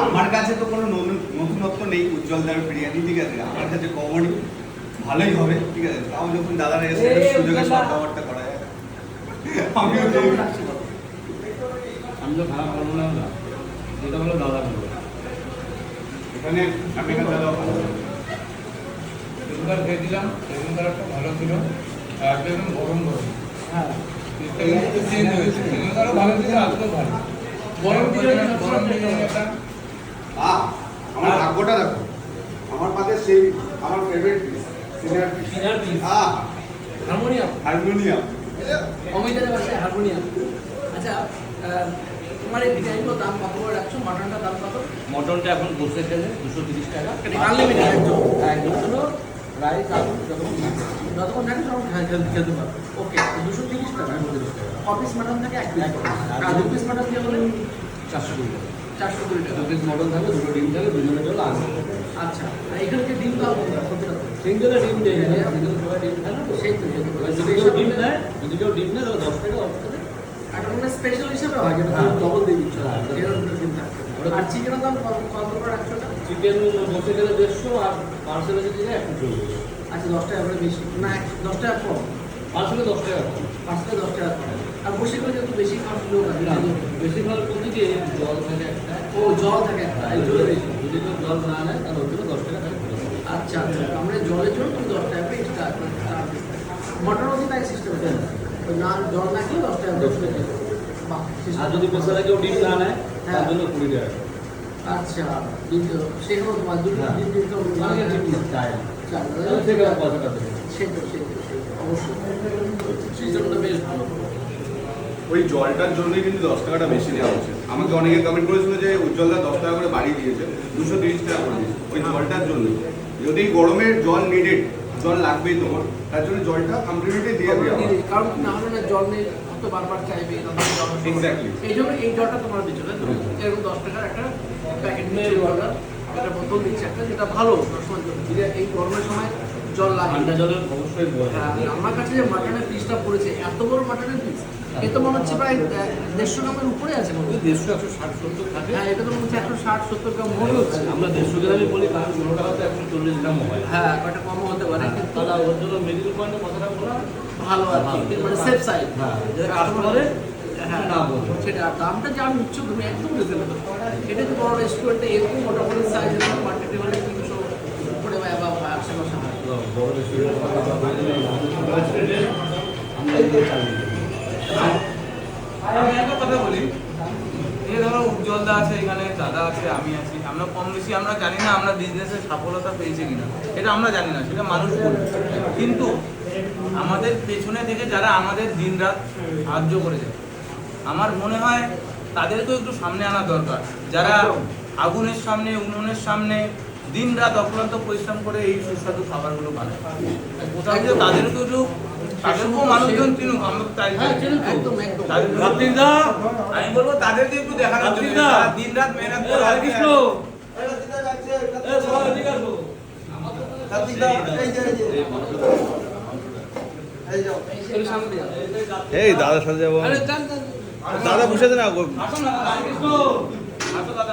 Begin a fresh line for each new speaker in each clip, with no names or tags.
আমার কাছে তো কোনো নতুনত্ব নেই উজ্জ্বল দার বিরিয়ানি ঠিক আছে? আমার কাছে কমনই ভালোই হবে ঠিক আছে? তাও যখন দাদারা এসে সুযোগে সব খাবারটা করা যায় আমিও
আমি তো খারাপ বলব না দাদা। যেটা হলো দাদা বলব।
এখানে এখানে দাদা ভালো
খেয়েছিলাম সেদিনকার একটা ভালো ছিল। আর গরম গরম।
হ্যাঁ।
চেঞ্জ হয়েছে। ভালো ছিল আজকেও ভালো।
আমার ভাগ্যটা দেখো আমার পাতে সেই আমার favourite piece senior piece
piece।
আহ
হারমোনিয়াম
হারমোনিয়াম
অমিতাদের বাসায় হারমোনিয়াম আচ্ছা তোমার এই বিরিয়ানিগুলোর দাম কত করে রাখছো মাটনটার দাম কত
মটনটা এখন বসে গেলে দুশো তিরিশ টাকা
আনলিমিটেড একদম
একদম শুধু রাইস আলু যতক্ষণ থাকে।
যতক্ষণ থাকে তখন খা- খেতে খেতে পারো ওকে দুশো তিরিশ টাকা অফিস মাটন থাকে এক পিস আর দু পিস মাটন দিয়ে বলেন
চারশো কুড়ি টাকা।
চারশো কুড়ি টাকা।
দু পিস মটন থাকবে দুটো ডিম থাকবে দুজনের জন্য আনবে
আচ্ছা আর এখানে যে ডিম টাকা
সিঙ্গেলে ডিম দিয়ে গেলে সিঙ্গেল সবাই ডিম না তো?
সেই তো তো।
যদি কেউ ডিম নেয় যদি কেউ ডিম নেয় তাহলে দশ টাকা অফ করে।
আর ওটা স্পেশাল হিসেবে হয় যেটা
হ্যাঁ।
ডবল দিয়ে দিচ্ছ।
হ্যাঁ।
আর চিকেনের দাম কত করে রাখছো?
চিকেন বসে গেলে দেড়শো আর পার্সেলে যদি একশো চল্লিশ।
আচ্ছা দশ টাকা করে বেশি। না এক- দশ টাকা কম।
পার্সেলে দশ টাকা কম।
পাঁচ থেকে দশ টাকা আর বসে করে যেহেতু বেশি খাওয়ার লোক আছে।
না, বেশিরভাগ বলতে কি জল থাকে একটা।
ও জল থাকে একটা। এই জলে বেশি।
যদি কেউ জল না নেয় তাহলে ওর জন্য দশ টাকা থাকে
আচ্ছা আচ্ছা। আমরা জলের জন্য তুমি দশ টাকা এক্সট্রা মটর অতি তাই সিস্টেম আছে। না জল না খেলে দশ টাকা দশ টাকা
আর যদি পেশারা কেউ ডিম না নেয় তার
হ্যাঁ।
জন্য কুড়ি টাকা।
আচ্ছা সেগুলো তোমার। দুটো
হ্যাঁ।
তো
ডিম আর পয়সাটা দেবে
সেটা সেটা সেটা অবশ্যই। সিস্টেমটা বেশ ভালো।
ওই জলটার জন্যই কিন্তু দশ টাকাটা বেশি দেওয়া হচ্ছে। আমাকে অনেকে কমেন্ট করেছিল যে উজ্জ্বলদা দশ টাকা করে বাড়িয়ে দিয়েছে দুশো তিরিশ টাকা করে দিয়েছে ওই জলটার জন্য যদি গরমের জল নিডেড জল লাগবেই তোমার তার জন্য জলটা কমপ্লিটলি দিয়ে দেওয়া
কারণ না হলে না জল নেই হয়তো বারবার চাইবে. এই জন্য এই জলটা তোমার দিচ্ছ তো? এরকম দশ টাকার একটা প্যাকেট নিয়ে জলটা একটা বোতল দিচ্ছে একটা যেটা ভালো জল। এই গরমের সময় জল লাগে।
ঠান্ডা জলের অবশ্যই
হ্যাঁ, আমার কাছে যে মাটনের পিসটা পড়েছে এত বড় মাটনের পিস এ তো মনে হচ্ছে প্রায় দেড়শো গ্রামের উপরে আছে মনে হচ্ছে।
দেড়শো একশো ষাট সত্তর থাকে।
হ্যাঁ এটা তো মনে হচ্ছে একশো ষাট সত্তর গ্রাম মনে হচ্ছে।
আমরা দেড়শো গ্রামই বলি কারণ ষোলো টাকা তো একশো চল্লিশ গ্রামও হয়।
হ্যাঁ একটা কমও হতে পারে কিন্তু
তাহলে ওর জন্য মেডিকেল পয়েন্টে কথাটা বলা
ভালো আর কি মানে সেফ সাইড
হ্যাঁ যারা কাস্টমারে
হ্যাঁ
না বলবে
সেটা দামটা যা নিচ্ছ তুমি একদম রিজনেবল এটা তো বড় রেস্টুরেন্টে এরকম মোটামুটি সাইজ মার্কেটে হলে তিনশো উপরে বা বা বা আশেপাশে হয়
বড় রেস্টুরেন্ট আমরা এগিয়ে চালিয়ে দিই।
আমি ধরো উজ্জ্বলদা আছে, এখানে দাদা আছে, আমি আছি। আমরা কম বেশি, আমরা জানি না আমরা বিজনেসে সফলতা পেয়েছি কিনা। এটা আমরা জানি না, সেটা মানুষ কিন্তু আমাদের পেছনে থেকে যারা আমাদের দিনরাত সাহায্য করেছে, আমার মনে হয় তাদেরকেও একটু সামনে আনা দরকার। যারা আগুনের সামনে, উনুনের সামনে দিন রাত অক্লান্ত পরিশ্রম করে এই সুস্বাদু খাবারগুলো বানায়। তাদেরকেও তাদেরকেও মানুষজন চিনুক আমরা তাই
হ্যাঁ
তাদের- আমি বলব তাদেরকে একটু দেখানোর দিন রাত মেহনত করে
কৃষ্ণ।
এই সামনে যাও।
এই দাদার সাথে যাব। দাদা বসে না
আসো দাদা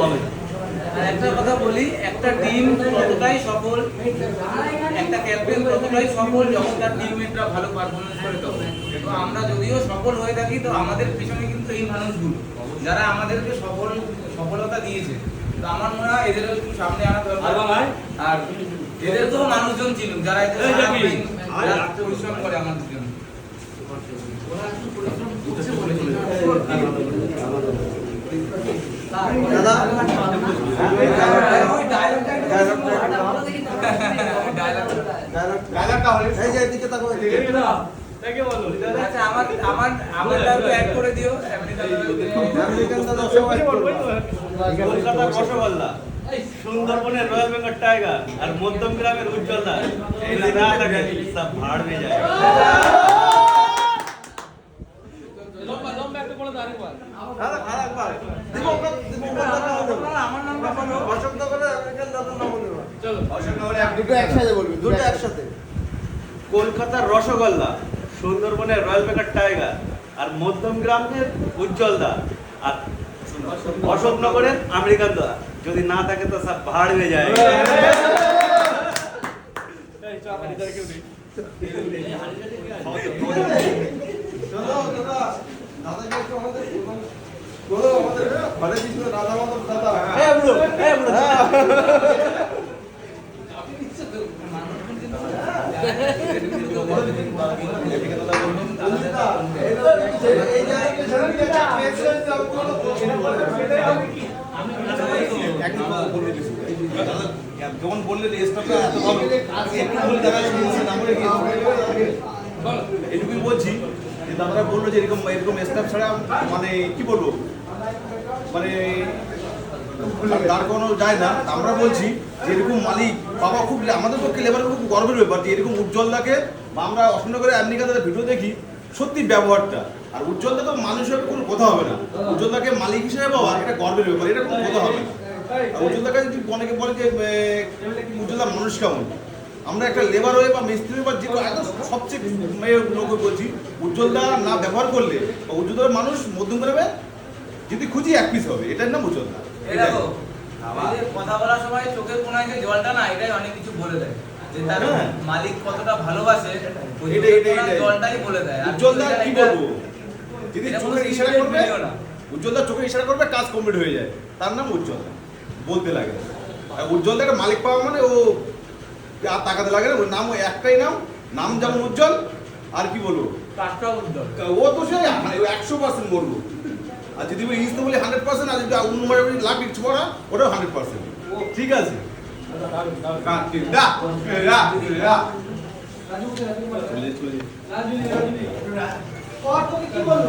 হবে
আর একটা কথা বলি একটা টিম ততটাই সফল একটা ক্যাপ্টেন ততটাই সফল যখন তার টিমমেটরা ভালো পারফরমেন্স করে তখন। তো আমরা যদিও সফল হয়ে থাকি তো আমাদের পিছনে কিন্তু এই মানুষগুলো যারা আমাদেরকে সফল সফলতা দিয়েছে। তো আমার মনে হয় এদের একটু সামনে আনা দরকার। আর এদের তো মানুষজন ছিল যারা এদের পরিশ্রম করে আমাদের জন্য অ্যাড করে দিও
কলকাতা রসগোল্লা সুন্দরবনের রয়্যাল বেঙ্গল টাইগার আর মধ্যম গ্রামের উজ্জ্বলদা। যদি না থাকে সব ভাড় হয়ে যায়। কলকাতার রসগোল্লা সুন্দরবনের রয়্যাল বেঙ্গল টাইগার আর মধ্যম গ্রামের উজ্জ্বলদা আর অশোকনগরের আমেরিকান দা। যদি না থাকে তো সব ভাড় হয়ে যায়।
চলো
যখন বললেন এটুকুই বলছি যে দাদারা বলল যে এরকম এরকম স্টাফ ছাড়া মানে কি বলব মানে দাঁড় করানো যায় না আমরা বলছি যে এরকম মালিক বাবা খুব আমাদের পক্ষে লেবার খুব গর্বের ব্যাপার যে এরকম উজ্জ্বলদাকে বা আমরা অসন্ন করে আমেরিকাতে ভিডিও দেখি সত্যি ব্যবহারটা আর উজ্জ্বলদা তো মানুষের কোনো কথা হবে না। উজ্জ্বলদাকে মালিক হিসেবে পাওয়া এটা গর্বের ব্যাপার, এটা কোনো কথা হবে না। আর উজ্জ্বলদাকে যদি অনেকে বলে যে মানুষ কেমন আমরা একটা লেবার হয়ে বা মিস্ত্রি বা যে সবচেয়ে লোক বলছি উজ্জ্বলদা না ব্যবহার করলে বা উজ্জ্বলদার মানুষ মধ্যম করবে যদি খুঁজি এক পিস হবে এটার নাম উজ্জ্বলদা
কথা বলার সময় চোখের কোনায় যে জলটা না এটাই অনেক কিছু বলে দেয় যে তার
হ্যাঁ।
মালিক কতটা ভালোবাসে। জলটাই বলে দেয়
উজ্জ্বলদা কি বলব যদি চোখের ইশারা করবে। উজ্জ্বলদা চোখের ইশারা করবে কাজ কমপ্লিট হয়ে যায় তার নাম উজ্জ্বল বলতে লাগে। না। আর উজ্জ্বলদাকে মালিক পাওয়া মানে ও আর তাকাতে লাগে না ওর নাম ওই একটাই নাম নাম যেমন উজ্জ্বল আর কি বলব? ও তো সে মানে একশো পার্সেন্ট বলব। আর যদি ইস্তে বলি হান্ড্রেড পার্সেন্ট আর যদি অন্য লাখ ইচ্ছে পড়া ওটাও হান্ড্রেড পার্সেন্ট ঠিক আছে। চলে, চলে।
কি বলব?